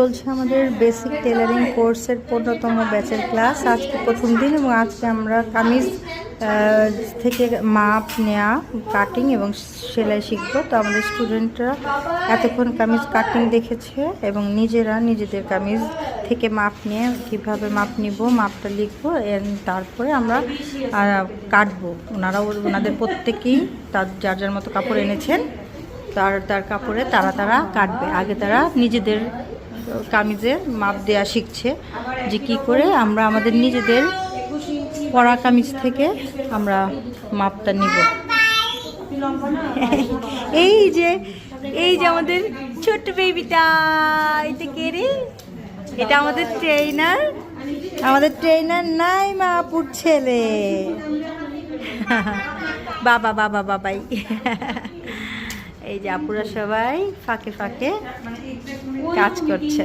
চলছে আমাদের basic tailoring কোর্সের পনেরোতম ব্যাচের ক্লাস আজকে প্রথম দিন এবং আজকে আমরা কামিজ থেকে মাপ নেওয়া কাটিং এবং সেলাই শিখব। তো আমাদের স্টুডেন্টরা এতক্ষণ কামিজ কাটিং দেখেছে এবং নিজেরা নিজেদের কামিজ থেকে মাপ নিয়ে কীভাবে মাপ নিব, মাপটা লিখব তারপরে আমরা কাটবো। ওনারা ওনাদের প্রত্যেকেই তার, যার যার মতো কাপড় এনেছেন, তার তার কাপড়ে তারা তারা কাটবে। আগে তারা নিজেদের কামিজের মাপ দেয়া শিখছে যে কি করে আমরা আমাদের নিজেদের পরা কামিজ থেকে আমরা মাপটা নিব। এই যে এই যে আমাদের ছোট্ট বেবিটা এটা এটা আমাদের ট্রেনার আমাদের ট্রেনার নাই মা আপুর ছেলে। বাবা বাবা, বাবাই। এই যে আপুরা সবাই ফাঁকে ফাঁকে কাজ করছে।